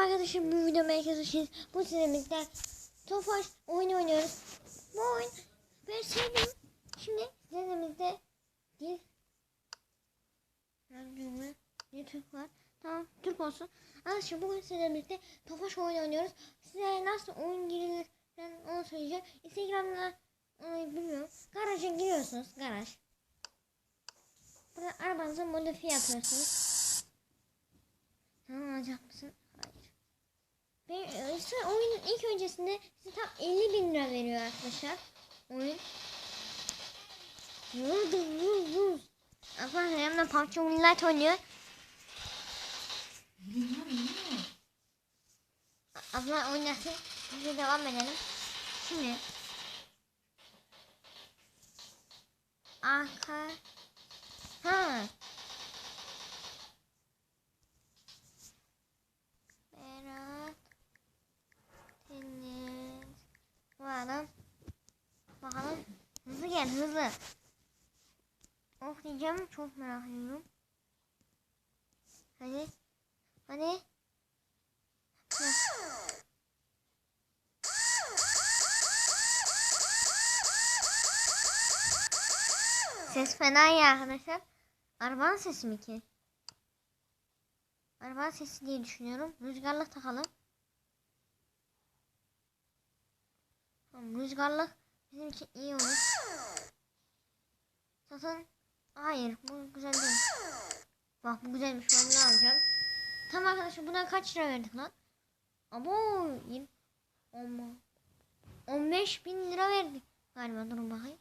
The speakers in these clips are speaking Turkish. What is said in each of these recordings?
Merhaba arkadaşlar bu videomu herkes hoş Bu sinemizde Tofaş oyun oynuyoruz. Bu oyun ben sevdim. Şimdi sinemizde dil Radyomu ne Türk var? Tamam Türk olsun. Arkadaşlar bugün sinemizde Tofaş oyun oynuyoruz. Size nasıl oyun girilir ben onu söyleyeceğim. Instagram'da ay, bilmiyorum. Garaja giriyorsunuz. Garaj. Burada arabanızı modifiye yapıyorsunuz. Tamam alacak mısın? Hayır. Ben, işte oyunun ilk öncesinde size tam 50 bin lira veriyor arkadaşlar. Oyun. Vurdu vur vur. Arkadaşlar yanımda PUBG Moonlight oynuyor. Abla oynasın. Biz de devam edelim. Şimdi. Arka. Ha. Bakalım. Bakalım. Hızlı gel hızlı. Of diyeceğim çok merak ediyorum. Hadi. Hadi. Ses fena ya arkadaşlar. Arabanın sesi mi ki? Arabanın sesi diye düşünüyorum. Rüzgarlık takalım. Rüzgarlık bizim için iyi olur. Zaten hayır bu güzel değil. Bak bu güzelmiş ben bunu alacağım. Tamam arkadaşlar buna kaç lira verdik lan? Abo 20 10 15 bin lira verdik galiba durun bakayım.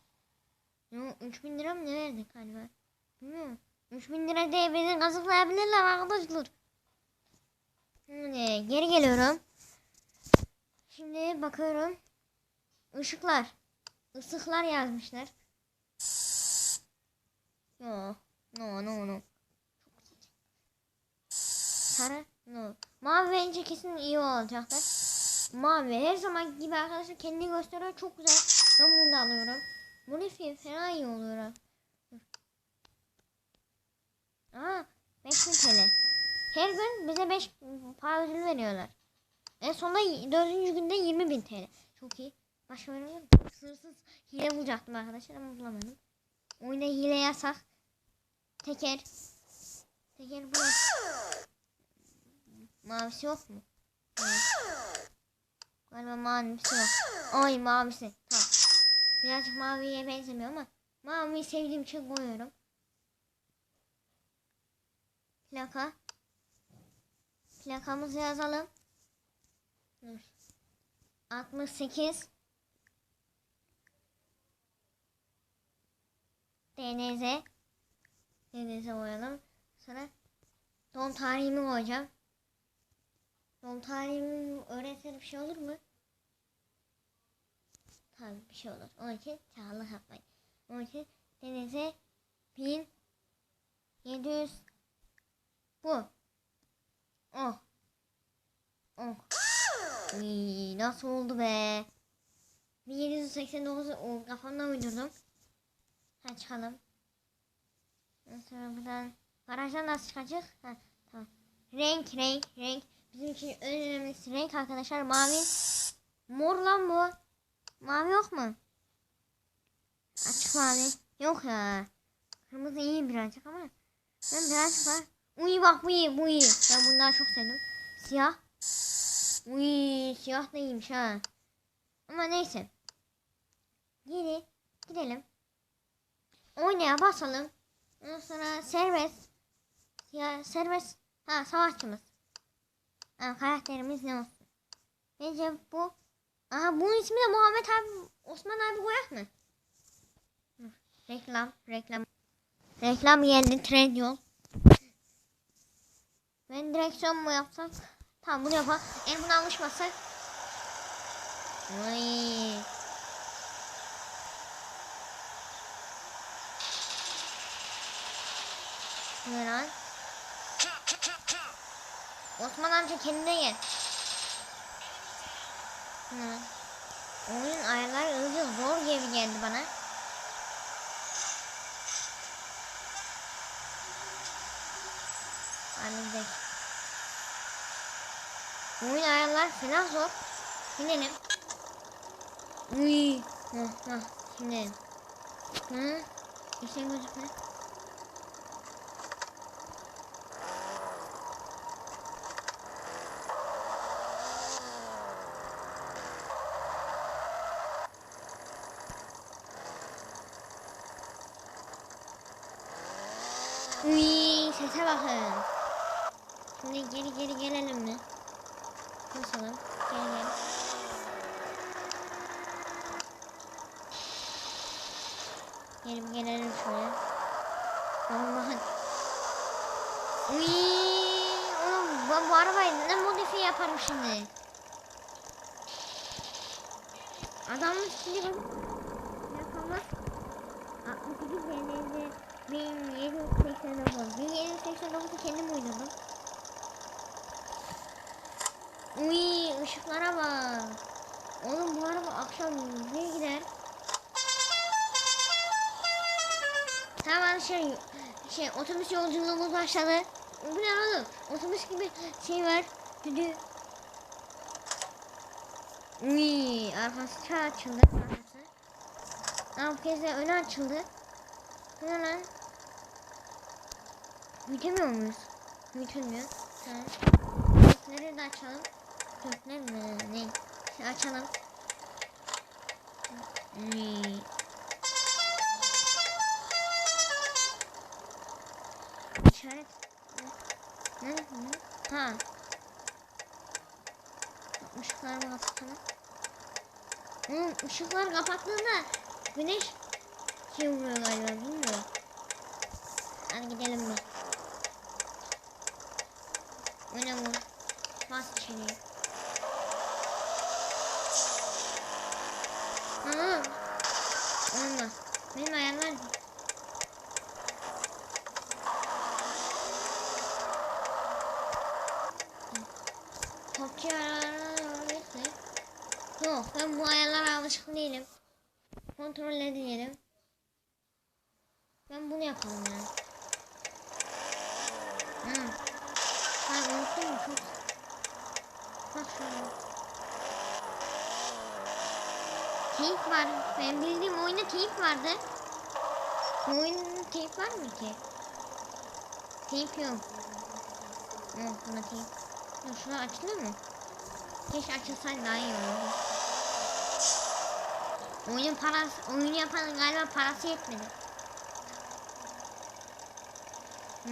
Yo 3 bin lira mı ne verdik galiba? Bilmiyorum. 3 bin lira diye beni kazıklayabilirler arkadaşlar. Şimdi geri geliyorum. Şimdi bakıyorum. Işıklar. Isıklar yazmışlar. Yo. No no no. Sarı. No. Mavi bence kesin iyi olacaktır. Mavi her zaman gibi arkadaşlar kendi gösteriyor. Çok güzel. Ben bunu da alıyorum. Modifiye fena iyi oluyor. Aa 5000 TL. Her gün bize 5 para ödül veriyorlar. En sonunda 4. günde 20.000 TL. Çok iyi. Başka mı? Sırsız hile bulacaktım arkadaşlar ama bulamadım. Oyunda hile yasak. Teker. Teker bu. Mavisi yok mu? Evet. Galiba mavisi yok. Ay mavisi. Tamam. Birazcık maviye benzemiyor ama maviyi sevdiğim için koyuyorum. Plaka. Plakamızı yazalım. Dur. 68 DNZ DNZ koyalım. Sonra doğum tarihimi koyacağım. Doğum tarihimi öğretsene bir şey olur mu? Tabii bir şey olur. Onun için çağrılık yapmayın. Onun için DNZ 1700 bu. Oh. Oh. Uy, nasıl oldu be? 1789 o kafamdan uydurdum. Ha çıkalım. Sonra buradan garajdan nasıl çıkacak? Ha tamam. Renk renk renk. Bizim en önemlisi renk arkadaşlar. Mavi. Mor lan bu. Mavi yok mu? Açık mavi. Yok ya. Kırmızı iyi birazcık ama. Ben birazcık var. Uy bak bu iyi bu iyi. Ben bundan çok sevdim. Siyah. Uy siyah da iyiymiş ha. Ama neyse. Geri gidelim. Oynaya basalım. Ondan sonra serbest. Ya serbest. Ha savaşçımız. Ha karakterimiz ne olsun? Bence bu. Aha bunun ismi de Muhammed abi. Osman abi koyak mı? Reklam. Reklam. Reklam geldi. Trend yol. Ben direksiyon mu yapsak? Tamam bunu yapalım. Eğer buna alışmazsak. Ay. Ne lan? Osman amca kendine gel. Hı. Oyun ayarlar iyice zor gibi geldi bana. Bu oyun ayarlar fena zor. Binelim. Uy. Hah hah. Şimdi. Hı? Bir şey gözükme. Sese bakın. Şimdi geri geri gelelim mi? Geri geri. Geri bir gelelim şöyle. Bakın bakın. Uy, oğlum ben bu arabayı ne modifiye yaparım şimdi? Adamın şimdi bak. Yakamaz. 62 TL'de 1789. 1789'u kendim oynadım. Uy ışıklara bak. Oğlum bu araba akşam nereye gider? Tamam şey, şey otobüs yolculuğumuz başladı. Bu ne oğlum? Otobüs gibi şey var. Düdü. Uy arkası çağ açıldı. Arkası. Aa, bu kez de önü açıldı. Ne lan? Büyütemiyor muyuz? Büyütülmüyor. Tamam. Nereye de açalım? Kökler mi? Ne? Şey açalım. Hmm. İşaret. Ne? Ne? Ha. Işıkları kapatalım. Hmm, ışıklar kapattığında güneş şey vuruyor galiba bilmiyorum. Hadi gidelim mi? Vur. Bas içeriye. Aa, olmaz. Benim ayarlar Topçu ayarlar Yok ben bu ayarlara alışkın değilim. Kontrol edelim. Ben bunu yapalım ya. Hı. Ben unuttum mu çok? Teyip var. Ben bildiğim oyunda teyip vardı. Bu oyunda teyip var mı ki? Teyip yok. Yok buna teyip. Yok şuna açılıyor mu? Keşke açılsaydı daha iyi olurdu. Oyunun parası, oyunu yapanın galiba parası yetmedi.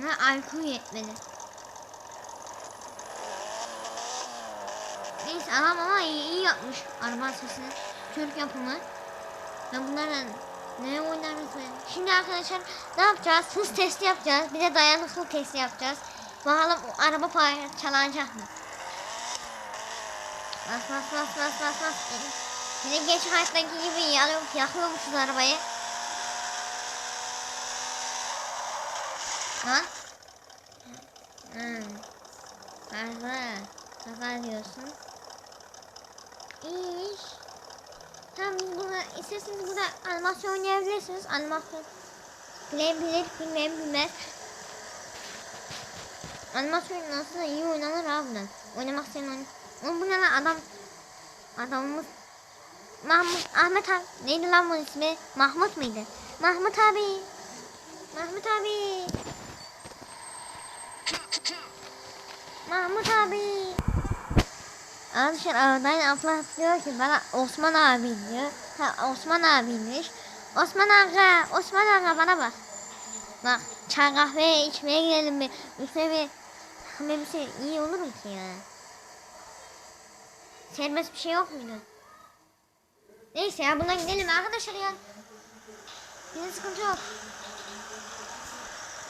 Ha alkol yetmedi. Adam ama iyi, iyi yapmış araba sesini. Türk yapımı. Ben bunlardan ne oynarız? Şimdi arkadaşlar ne yapacağız? Hız testi yapacağız. Bir de dayanıklılık testi yapacağız. Bakalım o araba parçalanacak mı? Bas bas bas bas bas bas. Yine geç hayattaki gibi yakıyor, yakıyormuşuz arabayı. Ha? Hmm. Kaza. Kaza diyorsun. İyi iş. Tamam biz burada isterseniz burada animasyon oynayabilirsiniz. Animasyon bilen bilir, bilmeyen bilmez. Animasyon nasıl iyi oynanır abi. Oynamak isteyen oyun. Oğlum bu ne lan adam adamımız Mahmut Ahmet abi neydi lan bunun ismi? Mahmut muydu? Mahmut abi. Mahmut abi. Mahmut abi. Arkadaşlar aradan abla diyor ki bana Osman abi diyor. Ha Osman abiymiş. Osman aga, Osman aga bana bak. Bak çay kahve içmeye gidelim mi? Üstüne bir kahve bir şey iyi olur mu ki ya? Serbest bir şey yok muydu? Neyse ya buna gidelim arkadaşlar ya. Yine sıkıntı yok.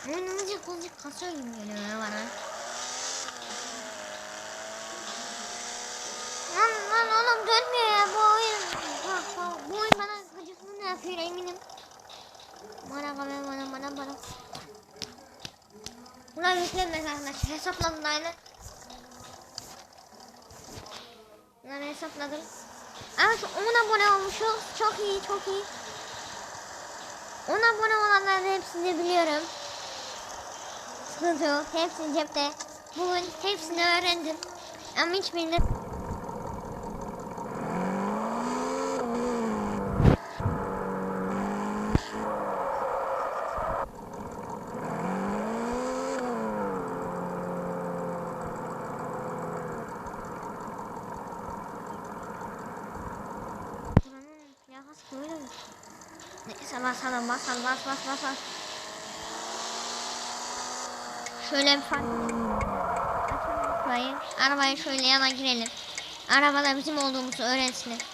Oyunumuzca kulcuk kasıyor gibi geliyor bana. Lan oğlum dönmüyor ya bu oyun. Bak bak bu oyun bana gıcıklığını yapıyor eminim. Bana bana bana bana bana. Buna yüklenmez arkadaşlar hesapladım aynı. Bunları hesapladım. Evet 10 abone olmuşuz. Çok iyi çok iyi. 10 abone olanların hepsini biliyorum. Sıkıntı yok. Hepsi cepte. Bugün hepsini öğrendim. Ama hiçbirinde Buranın plakası böyle mi? Neyse basalım basalım bas bas bas bas. Şöyle bir fark. Arabaya şöyle yana girelim. Arabada bizim olduğumuzu öğrensinler.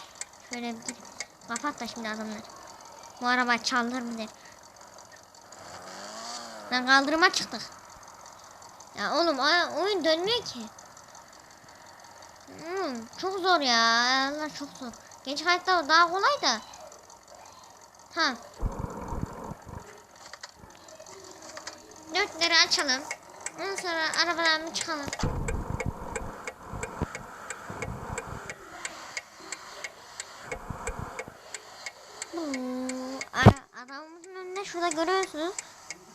Şöyle bir gir. Kapat da şimdi adamlar. Bu araba çaldır mı der. Lan kaldırıma çıktık. Ya oğlum oyun dönmüyor ki. Hmm, çok zor ya. Allah çok zor. Genç hayatta daha kolay da. Tamam. Dörtleri açalım. Ondan sonra arabadan bir çıkalım. Adamımızın önünde şurada görüyorsunuz.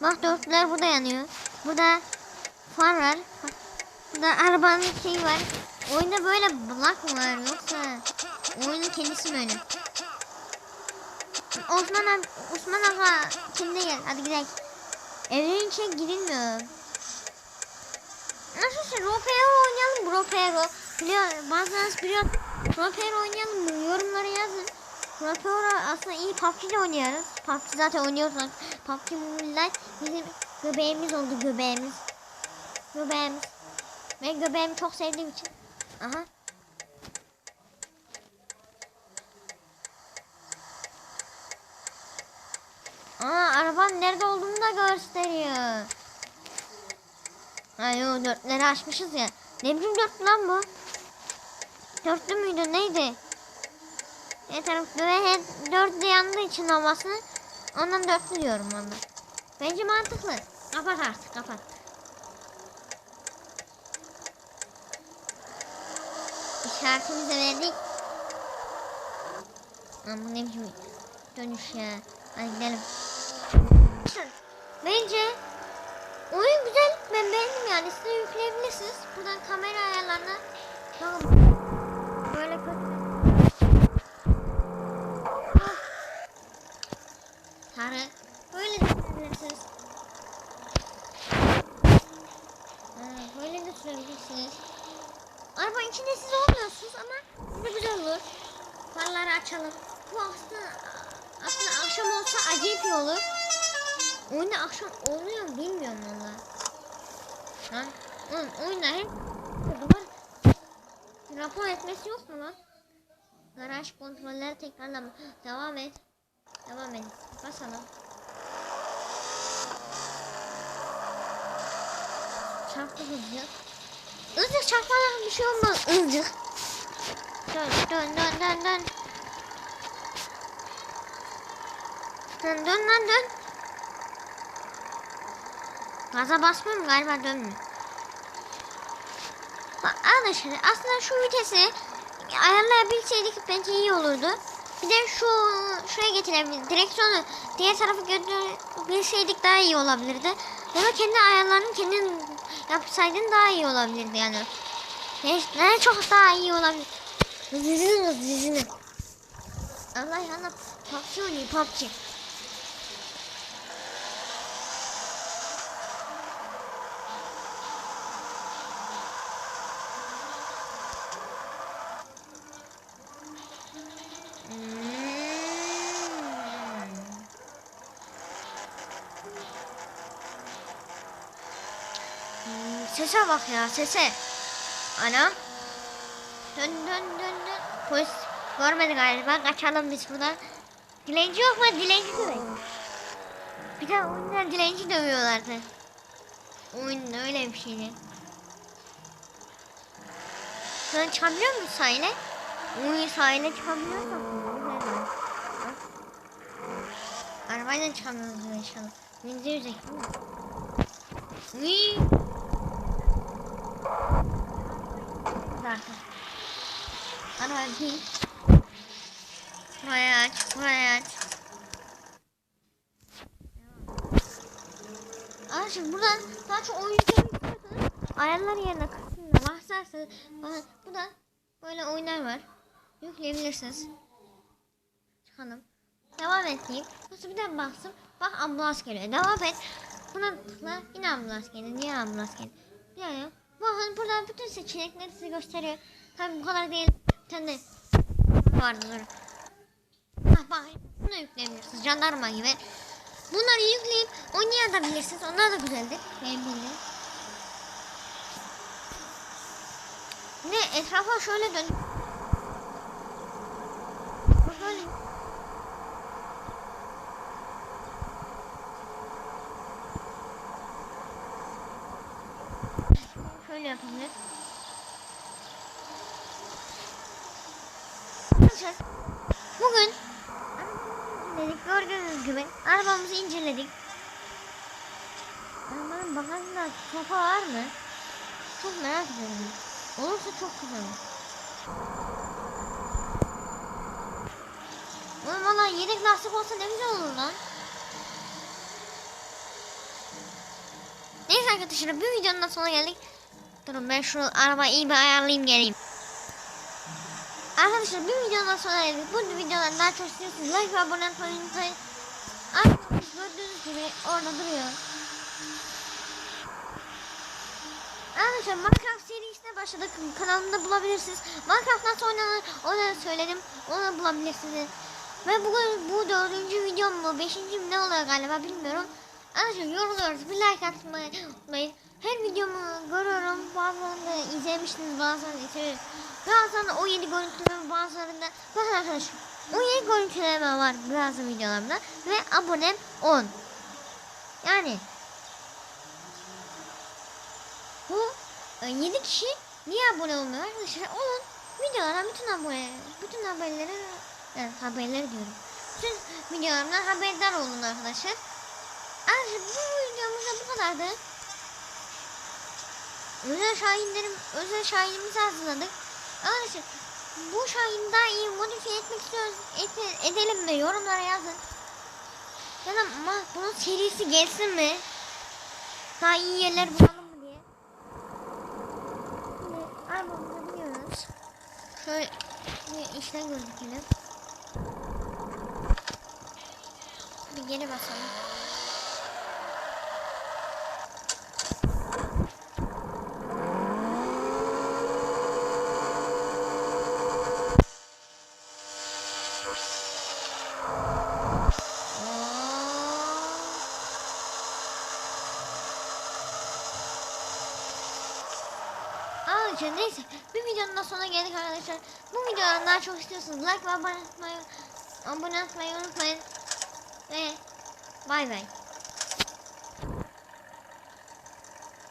Bak dörtler burada yanıyor. Burada far var. Burada arabanın şeyi var. Oyunda böyle block mı var yoksa oyunun kendisi mi öyle? Osman abi, Osman aga kimde gel hadi gidelim. Evlerin içine girilmiyor. Nasıl şey Ropero oynayalım? Ropero. Biliyor, bazılarınız biliyor. Ropero oynayalım mı? Yorumlara yazın. Ropero aslında iyi PUBG'de oynuyoruz. PUBG zaten oynuyoruz. PUBG Mobile bizim göbeğimiz oldu göbeğimiz. Göbeğimiz. Ben göbeğimi çok sevdiğim için. Aha. Aa arabanın nerede olduğunu da gösteriyor. Ha yo dörtleri açmışız ya. Ne biçim dörtlü lan bu? Dörtlü müydü neydi? Ne taraf böyle dörtlü yandığı için havasını ondan dörtlü diyorum ondan. Bence mantıklı. Kapat artık kapat. İşaretimizi verdik. Bu ne biçim dönüş ya. Hadi gidelim. Bence oyun güzel. Ben beğendim yani. Siz yükleyebilirsiniz. Buradan kamera ayarlarına bakın. Böyle kötü. Ah. Sarı. Böyle de sürebilirsiniz. Ha, Böyle de sürebilirsiniz. Araba içinde siz olmuyorsunuz ama yine güzel olur. Farları açalım. Bu aslında aslında akşam olsa acayip iyi olur. Oyunda akşam oluyor mu bilmiyorum valla. Lan oğlum oyunda hem var. Rapor etmesi yok mu lan? Garaj kontrolleri tekrarlama. Devam et. Devam et. Basalım. Çarptı hızlı. Izcık çarpmadan bir şey olmaz. Izcık. Dön dön dön dön dön. Dön dön lan dön. Gaza basmıyorum galiba dönmüyor. Bak arkadaşlar aslında şu vitesi ayarlayabilseydik bence iyi olurdu. Bir de şu şuraya getirebiliriz. Direksiyonu diğer tarafa götürebilseydik daha iyi olabilirdi. Ya da kendi ayarlarını kendin yapsaydın daha iyi olabilirdi yani. Ne, çok daha iyi olabilir. Hızlı hızlı Allah yana PUBG oynuyor PUBG. Sese bak ya sese. Ana. Dön dön dön dön. Polis görmedi galiba. Kaçalım biz buradan. Dilenci yok mu? Dilenci dövek. Bir de oyunlar dilenci dövüyorlardı. Oyun öyle bir şeydi. Sen çıkabiliyor musun sahile? Oyun sahile güzel. Bak. Arabayla çıkamıyoruz inşallah. Yüzde yüz ekli Zaten. Araba bir. Buraya aç, buraya aç. Arkadaşlar buradan daha çok oyuncu ayarlar yerine kısmına bahsederseniz bakın burada böyle oyunlar var. Yükleyebilirsiniz. Çıkalım. Devam edeyim. Nasıl bir de baksın. Bak ambulans geliyor. Devam et. Buna tıkla. Yine ambulans geliyor. Niye ambulans geliyor? Yani bakın buradan bütün seçenekleri size gösteriyor. Tabi bu kadar değil. Bir tane vardır. Bak bak. Bunu yükleyebilirsiniz. Jandarma gibi. Bunları yükleyip oynayabilirsiniz. Onlar da güzeldir. Benim bildiğim. Ne etrafa şöyle dön. Böyle. Şöyle yapabilir. Bugün dedik gördüğünüz gibi arabamızı inceledik. Arabanın bagajında sopa var mı? Çok merak ediyorum. Olursa çok güzel olur. Oğlum valla yedek lastik olsa ne güzel olur lan. Neyse arkadaşlar bir videonun da sonuna geldik. Durun ben şu arabayı iyi bir ayarlayayım geleyim. Arkadaşlar bir videonun da sonuna geldik. Bu videoları daha çok istiyorsanız like ve abone olmayı unutmayın. Arabamız gördüğünüz gibi orada duruyor. Arkadaşlar Minecraft serisine başladık. Kanalımda bulabilirsiniz. Minecraft nasıl oynanır onu söyledim. Onu bulabilirsiniz. Ve bugün bu dördüncü videom mu? Beşinci mi ne oluyor galiba bilmiyorum. Arkadaşlar yoruluyoruz. Bir like atmayı unutmayın. Her videomu görüyorum. Bazılarını izlemişsiniz. Bazılarını izlemiyorum. Bazılarında o yeni görüntüleme bazılarında. Bakın arkadaşlar. O yeni görüntüleme var bazı videolarımda. Ve abonem 10. Yani bu 7 kişi niye abone olmuyor arkadaşlar? Onun videolara bütün abone, bütün haberleri, evet, haberleri diyorum. Bütün videolarımdan haberdar olun arkadaşlar. Arkadaşlar bu videomuzda bu kadardı. Özel şahinlerim, özel şahinimizi hazırladık. Arkadaşlar bu şahini daha iyi modifiye etmek istiyoruz. Et, edelim mi? Yorumlara yazın. Ya da ama bunun serisi gelsin mi? Daha iyi yerler bulalım mı diye. Şimdi arabamıza biniyoruz. Şöyle bir işler gözükelim. Bir geri basalım. Arkadaşlar neyse bir videonun da sonuna geldik arkadaşlar. Bu videodan daha çok istiyorsanız like ve abone olmayı, abone olmayı unutmayın. Ve bay bay.